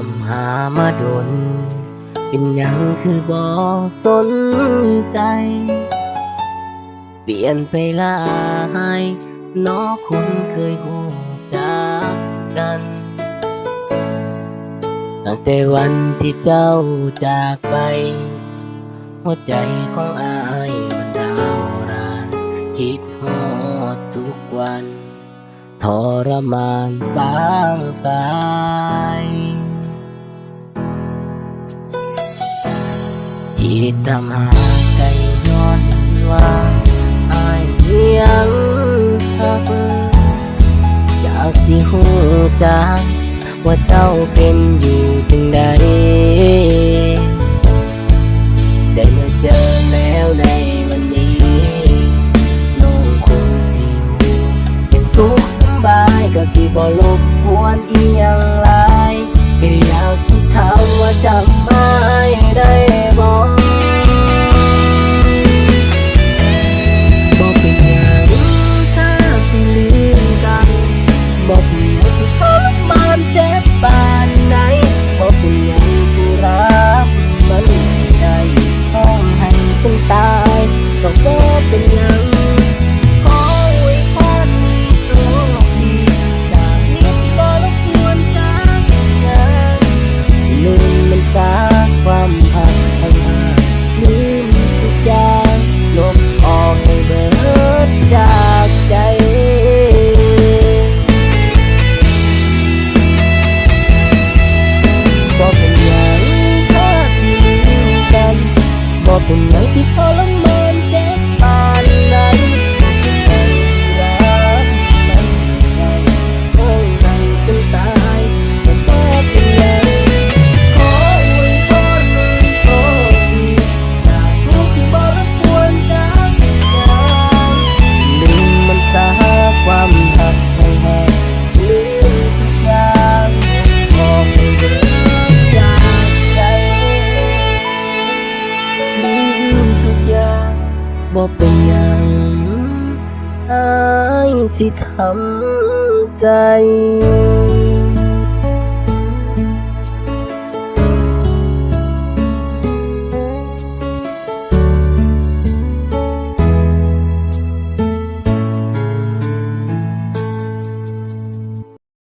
ามาโดน เป็นยังคือบ่สนใจ เปลี่ยนไปหลายเน้อคนเคยหูจากกัน ตั้งแต่วันที่เจ้าจากไป หัวใจของอายมันร้าวราน คิดฮอดทุกวันทรมานบางกาย จิตทำหาใจย้อนว่าอายยังทักอยากสิหูจักว่าเจ้าเป็นอยู่จึงใดได้มาเจอแล้วในวันนี้น้องคงสิหูเป็นสุขสบายก็สิบ่รบกวนอีหยังหลายแค่อยากสิถามว่าจำ บ่เป็ บ่เป็นหยังอายสิทำใจ